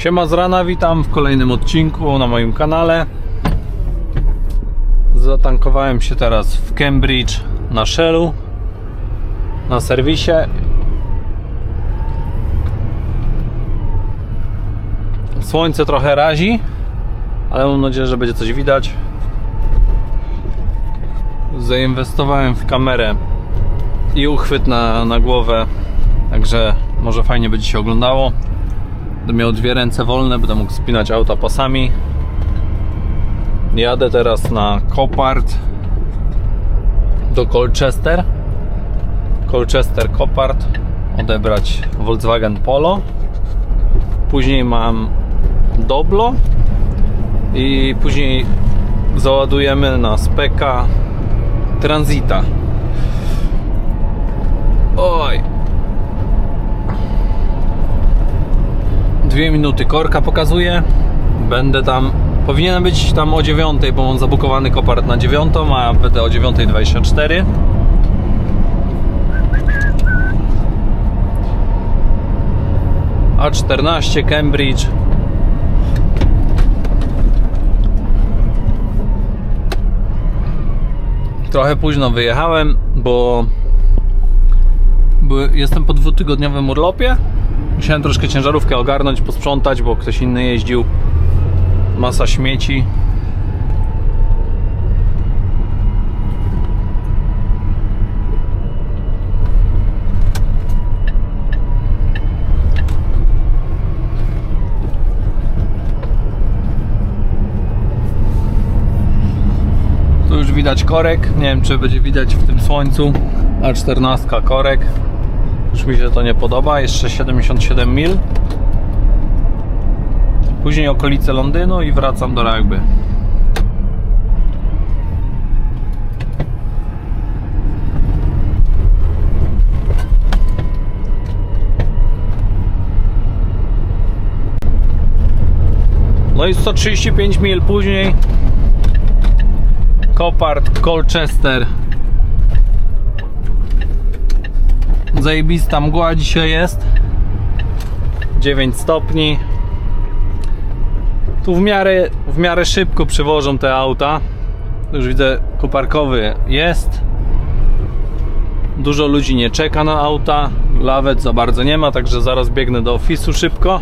Siema z rana, witam w kolejnym odcinku na moim kanale. Zatankowałem się teraz w Cambridge na Shellu na serwisie. Słońce trochę razi, ale mam nadzieję, że będzie coś widać. Zainwestowałem w kamerę i uchwyt na, na głowę, także może fajnie będzie się oglądało. Będę miał dwie ręce wolne, będę mógł spinać auta pasami. Jadę teraz na Copart do Colchester. Colchester Copart odebrać Volkswagen Polo. Później mam Doblo i później załadujemy na Speka Transita. Oj, Dwie minuty korka pokazuje. Będę tam. Powinienem być tam o 9, bo mam zabukowany kopart na 9, a będę o 9.24. A14 Cambridge. Trochę późno wyjechałem, bo jestem po dwutygodniowym urlopie. Musiałem troszkę ciężarówkę ogarnąć, posprzątać, bo ktoś inny jeździł. Masa śmieci. Tu już widać korek. Nie wiem, czy będzie widać w tym słońcu. A14 korek. Już mi się to nie podoba. Jeszcze 77 mil. Później okolice Londynu i wracam do Rugby. No i 135 mil później Copart, Colchester Zajebista mgła dzisiaj jest. 9 stopni. Tu w miarę, w miarę szybko przywożą te auta. Już widzę koparkowy jest. Dużo ludzi nie czeka na auta. Lawet za bardzo nie ma, także zaraz biegnę do ofisu szybko.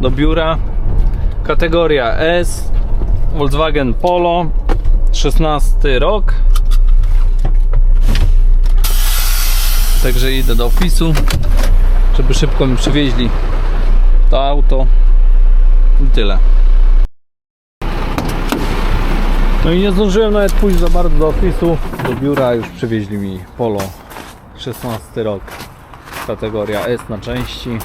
Do biura. Kategoria S. Volkswagen Polo. 16 rok Także idę do ofisu, żeby szybko mi przywieźli to auto i tyle. No i nie zdążyłem nawet pójść za bardzo do ofisu, do biura już przywieźli mi Polo 16 rok, kategoria S na części.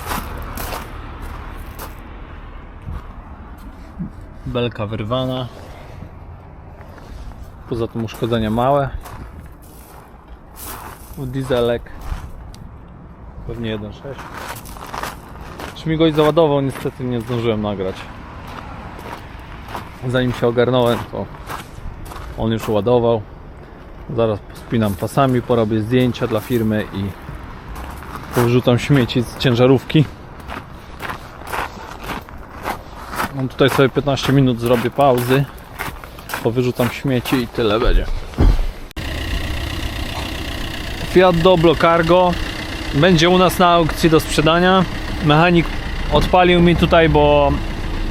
Belka wyrwana. Poza tym uszkodzenia małe. Dieselek. Pewnie 1.6. Czy mi goś załadował, niestety nie zdążyłem nagrać. Zanim się ogarnąłem, to on już ładował. Zaraz pospinam pasami, porobię zdjęcia dla firmy i powrzucam śmieci z ciężarówki. Mam tutaj sobie 15 minut, zrobię pauzy. Powyrzucam śmieci i tyle będzie. Fiat Doblo Cargo będzie u nas na aukcji do sprzedania. Mechanik odpalił mi tutaj, bo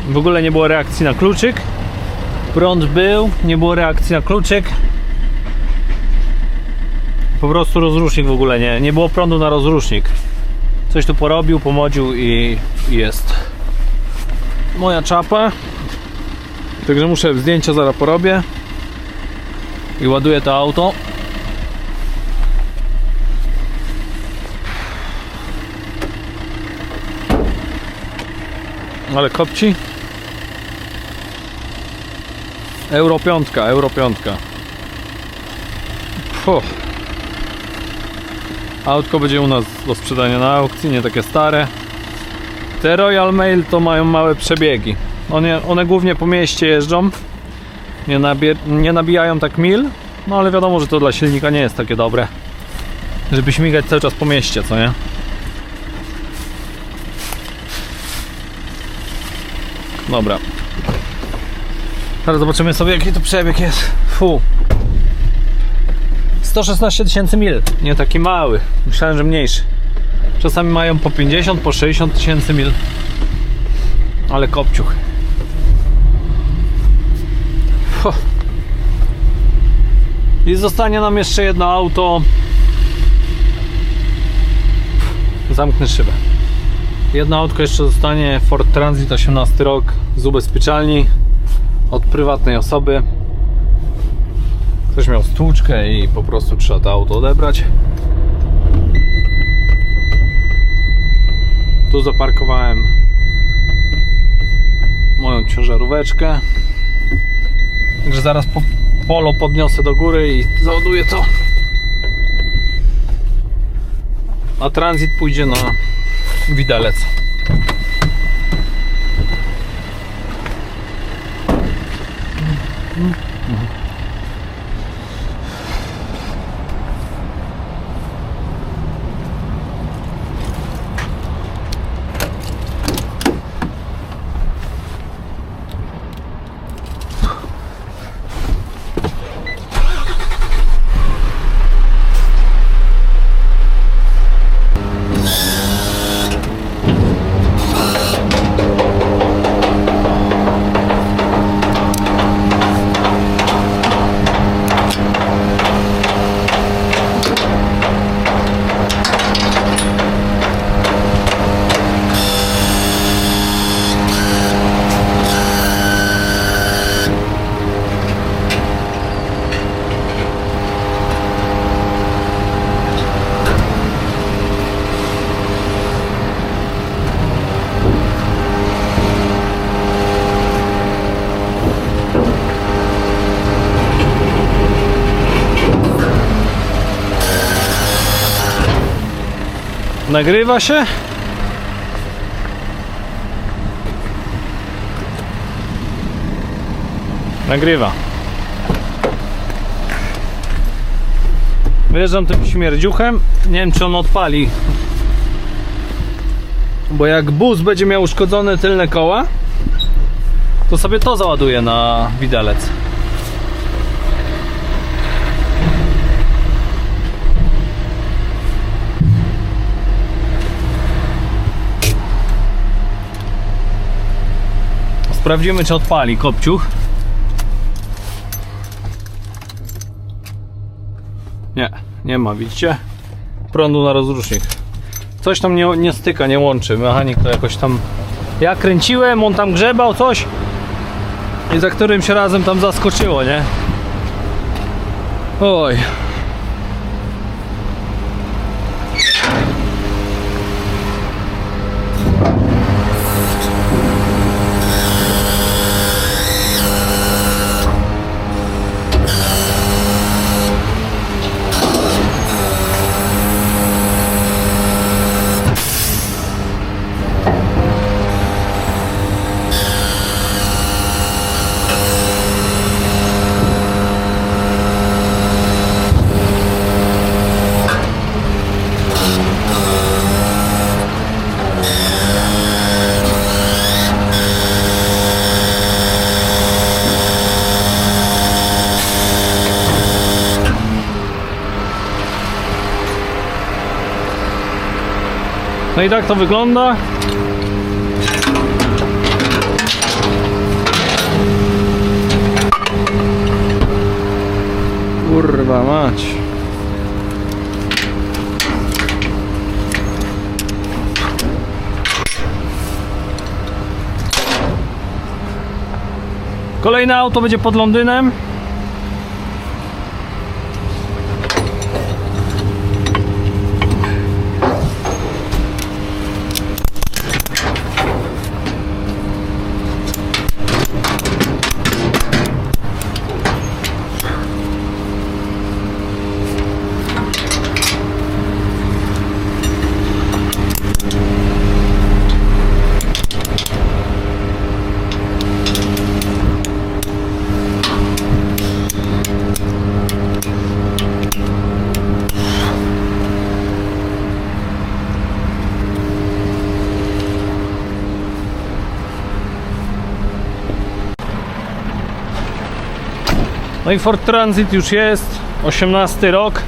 w ogóle nie było reakcji na kluczyk. Prąd był, nie było reakcji na kluczyk. Po prostu rozrusznik w ogóle nie, nie było prądu na rozrusznik. Coś tu porobił, pomodził i jest. Moja czapa. Także muszę zdjęcia zaraz porobię. I ładuję to auto. Ale kopci. Euro 5, Euro 5. Fuh. Autko będzie u nas do sprzedania na aukcji, nie takie stare. Te Royal Mail to mają małe przebiegi. One, one głównie po mieście jeżdżą. Nie, nabie, nie nabijają tak mil. No ale wiadomo, że to dla silnika nie jest takie dobre. Żeby śmigać cały czas po mieście, co nie? Dobra. Teraz zobaczymy sobie jaki to przebieg jest. Fu. 116 tysięcy mil. Nie taki mały. Myślałem, że mniejszy. Czasami mają po 50, po 60 tysięcy mil. Ale kopciuch. Fu. I zostanie nam jeszcze jedno auto. Zamknę szybę. Jedno autko jeszcze zostanie Ford Transit 18 rok z ubezpieczalni od prywatnej osoby. Ktoś miał stłuczkę i po prostu trzeba to auto odebrać. Tu zaparkowałem moją ciężaróweczkę. Także zaraz po polo podniosę do góry i załaduję to. A transit pójdzie na widelec. Nagrywa się? Nagrywa. Wyjeżdżam tym śmierdziuchem. Nie wiem, czy on odpali. Bo jak bus będzie miał uszkodzone tylne koła, to sobie to załaduje na widelec. Sprawdzimy, czy odpali kopciuch. Nie, nie ma, widzicie? Prądu na rozrusznik. Coś tam nie, nie styka, nie łączy. Mechanik to jakoś tam. Ja kręciłem, on tam grzebał coś. I za którymś razem tam zaskoczyło, nie? Oj. No i tak to wygląda. Kurwa mać. Kolejne auto będzie pod Londynem. No i Ford Transit już jest, 18 rok.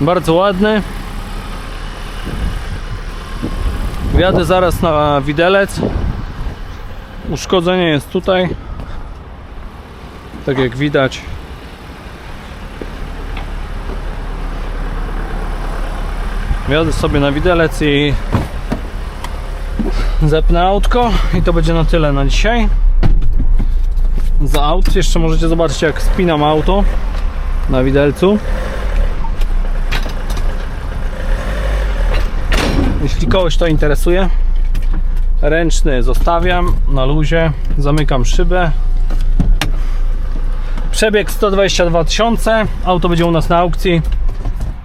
Bardzo ładny. Wjadę zaraz na widelec. Uszkodzenie jest tutaj. Tak jak widać. Wjadę sobie na widelec i zepnę autko i to będzie na tyle na dzisiaj. Za aut jeszcze możecie zobaczyć jak spinam auto na widelcu. Jeśli kogoś to interesuje, ręczny zostawiam na luzie, zamykam szybę. Przebieg 122 tysiące, auto będzie u nas na aukcji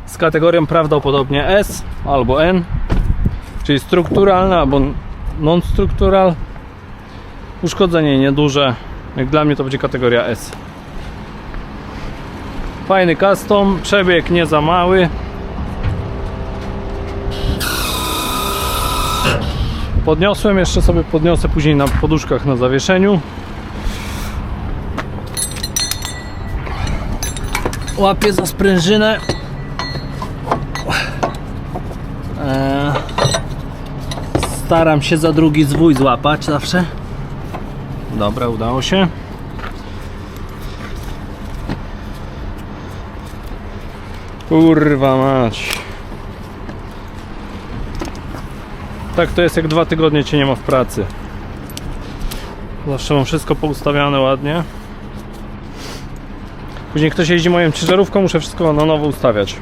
z kategorią prawdopodobnie S albo N, czyli strukturalne albo non-struktural. Uszkodzenie nieduże, jak dla mnie to będzie kategoria S. Fajny custom, przebieg nie za mały. Podniosłem, jeszcze sobie podniosę później na poduszkach na zawieszeniu. Łapię za sprężynę. Eee, Staram się za drugi zwój złapać zawsze. Dobra, udało się. Kurwa mać. Tak to jest jak dwa tygodnie cię nie ma w pracy. Zawsze mam wszystko poustawiane ładnie. Później ktoś jeździ moją ciężarówką, muszę wszystko na nowo ustawiać.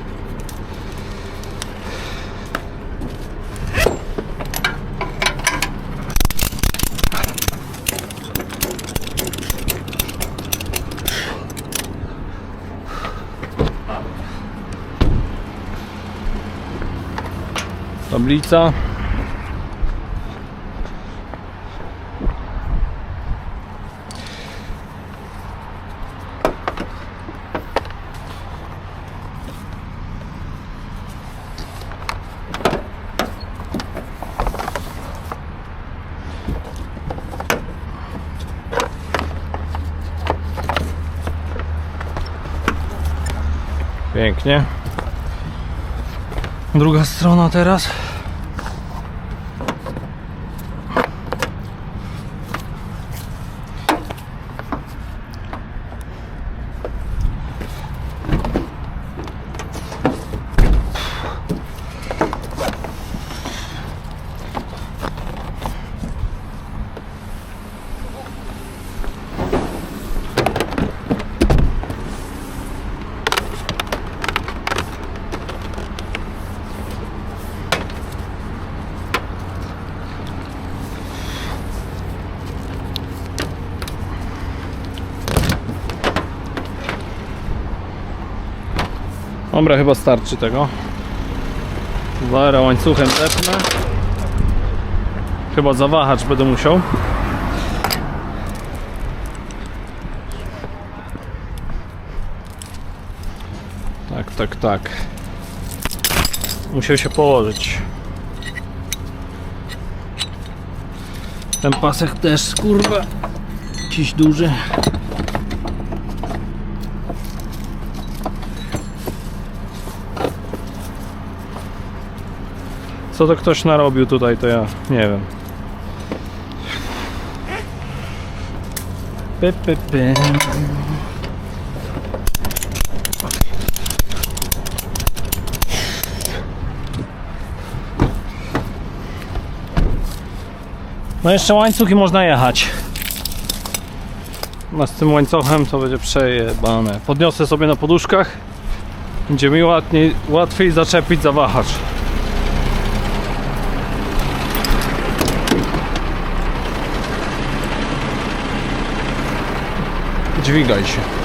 Tablica. Pięknie. Druga strona teraz. Dobra, chyba starczy tego. Zaraz łańcuchem zepnę. Chyba zawahacz będę musiał. Tak, tak, tak. Musiał się położyć. Ten pasek też, kurwa, jakiś duży. Co to ktoś narobił tutaj, to ja nie wiem. Py, py, py. No jeszcze łańcuch i można jechać. No z tym łańcuchem to będzie przejebane. Podniosę sobie na poduszkach. Będzie mi łatwiej, łatwiej zaczepić zawahacz. Dźwigaj się.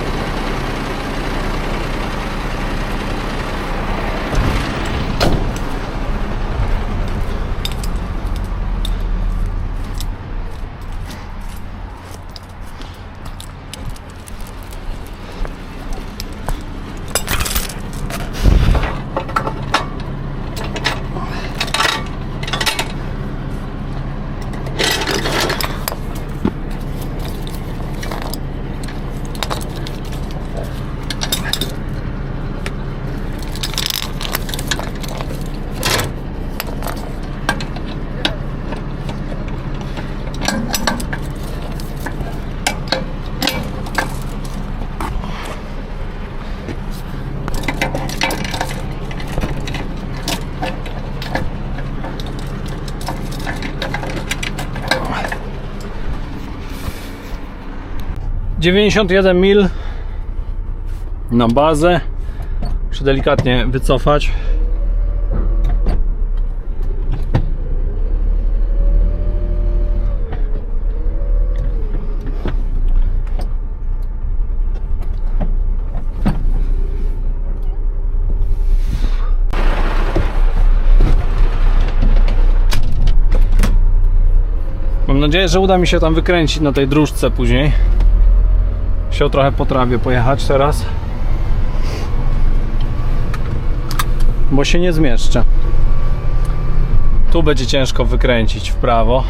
91 mil na bazę. Muszę delikatnie wycofać. Mam nadzieję, że uda mi się tam wykręcić na tej dróżce później. Się trochę po trawie pojechać teraz. Bo się nie zmieszczę. Tu będzie ciężko wykręcić w prawo.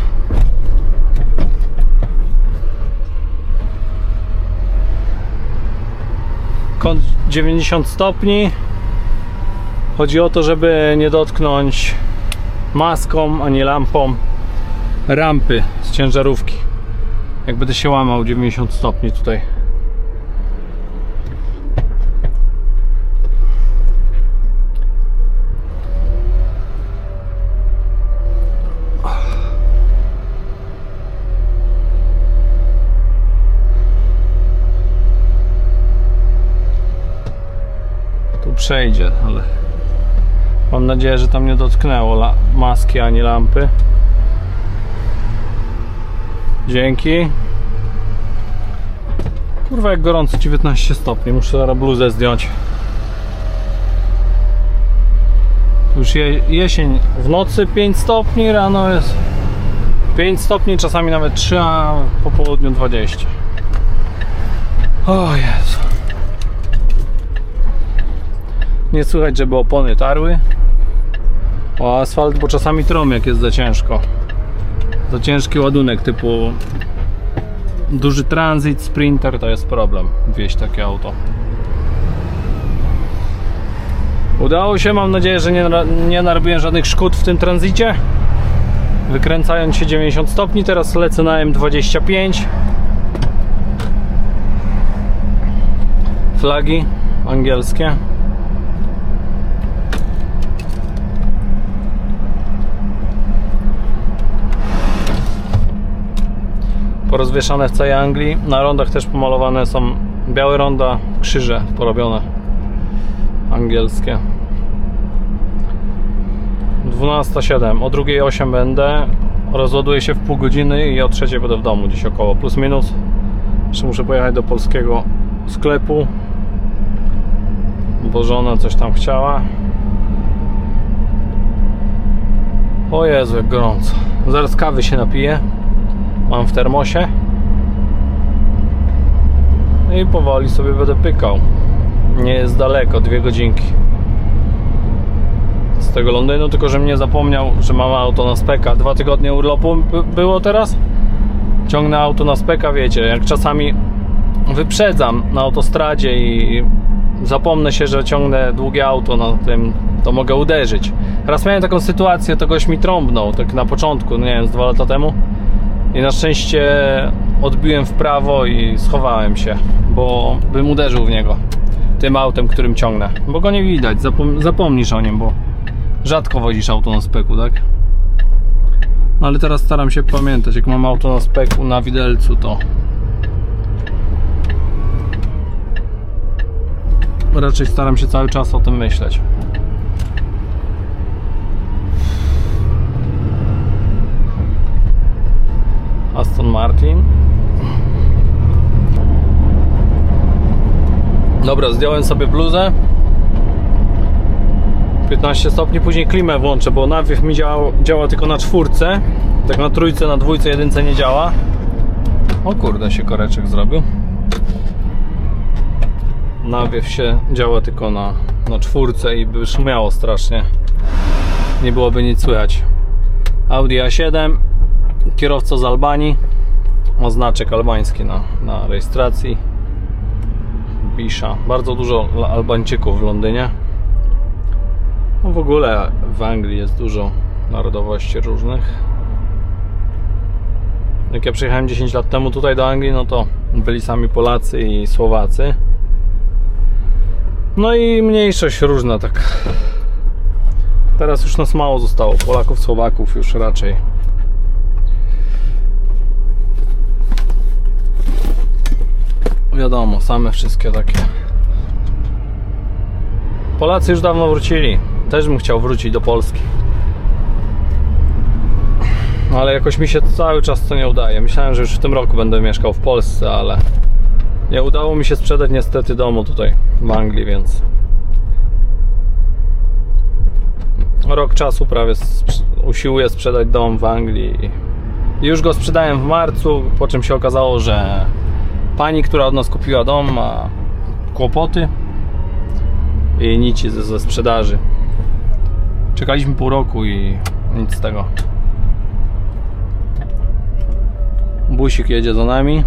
Kąt 90 stopni. Chodzi o to, żeby nie dotknąć maską ani lampą rampy z ciężarówki. Jak będę się łamał 90 stopni tutaj. Przejdzie, ale mam nadzieję, że tam nie dotknęło maski ani lampy. Dzięki. Kurwa jak gorąco, 19 stopni. Muszę zaraz bluzę zdjąć. Już je, jesień w nocy 5 stopni, rano jest 5 stopni, czasami nawet 3, a po południu 20. O Jezu. Nie słychać, żeby opony tarły. O asfalt, bo czasami trom jak jest za ciężko za ciężki ładunek typu duży transit, sprinter to jest problem wieść takie auto. Udało się, mam nadzieję, że nie, nie narobiłem żadnych szkód w tym tranzycie. Wykręcając się 90 stopni, teraz lecę na M25. Flagi angielskie. Porozwieszane w całej Anglii. Na rondach też pomalowane są białe ronda, krzyże porobione angielskie. 12.07, o 2.08 będę. Rozładuję się w pół godziny i o 3.00 będę w domu, gdzieś około plus minus. Jeszcze muszę pojechać do polskiego sklepu, bo żona coś tam chciała. O Jezu, jak gorąco. Zaraz kawy się napiję mam w termosie. I powoli sobie będę pykał. Nie jest daleko, dwie godzinki. Z tego Londynu, tylko że mnie zapomniał, że mam auto na speka. Dwa tygodnie urlopu by- było teraz? Ciągnę auto na speka, wiecie, jak czasami wyprzedzam na autostradzie i zapomnę się, że ciągnę długie auto na tym, to mogę uderzyć. Raz miałem taką sytuację, to goś mi trąbnął, tak na początku, no nie wiem, z dwa lata temu i na szczęście odbiłem w prawo i schowałem się, bo bym uderzył w niego tym autem, którym ciągnę. Bo go nie widać, zapom zapomnisz o nim, bo rzadko wozisz auto na speku, tak? No ale teraz staram się pamiętać, jak mam auto na speku, na widelcu, to raczej staram się cały czas o tym myśleć. Aston Martin. Dobra, zdjąłem sobie bluzę. 15 stopni, później klimę włączę, bo nawiew mi działa, działa tylko na czwórce. Tak na trójce, na dwójce, jedynce nie działa. O kurde, się koreczek zrobił. Nawiew się działa tylko na, na czwórce i by szumiało strasznie. Nie byłoby nic słychać. Audi A7 kierowca z Albanii. Oznaczek albański na, na rejestracji. Bisza bardzo dużo Albańczyków w Londynie. No w ogóle w Anglii jest dużo narodowości różnych. Jak ja przyjechałem 10 lat temu tutaj do Anglii no to byli sami Polacy i Słowacy. No i mniejszość różna tak. Teraz już nas mało zostało. Polaków, Słowaków już raczej wiadomo, same wszystkie takie. Polacy już dawno wrócili. Też bym chciał wrócić do Polski. Ale jakoś mi się cały czas to nie udaje. Myślałem, że już w tym roku będę mieszkał w Polsce, ale nie udało mi się sprzedać niestety domu tutaj w Anglii, więc rok czasu prawie usiłuję sprzedać dom w Anglii. Już go sprzedałem w marcu, po czym się okazało, że pani, która od nas kupiła dom, ma kłopoty i nic ze, ze sprzedaży. Czekaliśmy pół roku i nic z tego. Busik jedzie za nami.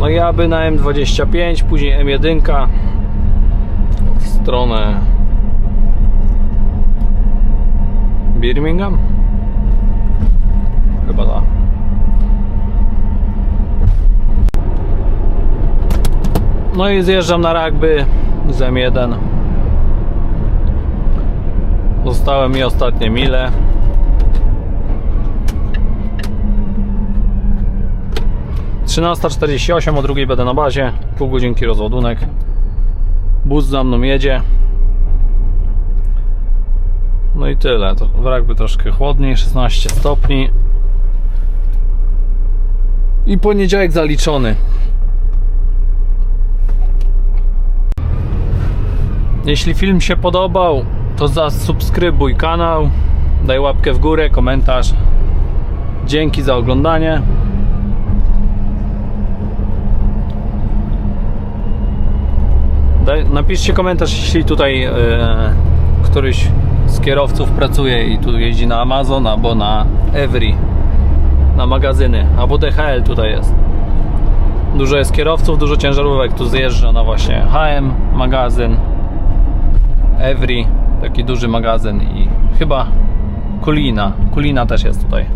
No i aby na M25, później M1 w stronę Birmingham? Chyba da. No i zjeżdżam na rugby z M1. Zostały mi ostatnie mile. Trzynasta czterdzieści osiem, o drugiej będę na bazie. Pół godzinki rozładunek. Bus za mną jedzie. No i tyle. To w rugby troszkę chłodniej, 16 stopni. I poniedziałek zaliczony. Jeśli film się podobał, to zasubskrybuj kanał, daj łapkę w górę, komentarz. Dzięki za oglądanie. Daj, napiszcie komentarz, jeśli tutaj e, któryś z kierowców pracuje i tu jeździ na Amazon albo na Every, na magazyny, albo DHL tutaj jest. Dużo jest kierowców, dużo ciężarówek tu zjeżdża na właśnie HM, magazyn, Every, taki duży magazyn i chyba Kulina. Kulina też jest tutaj.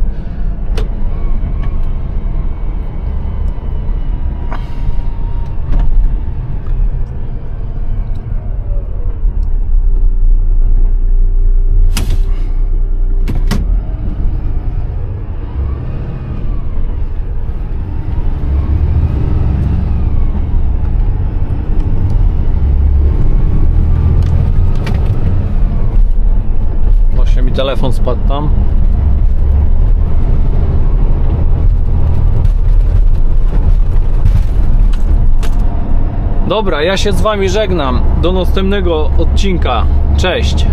Właśnie mi telefon spadł tam. Dobra, ja się z wami żegnam. Do następnego odcinka. Cześć.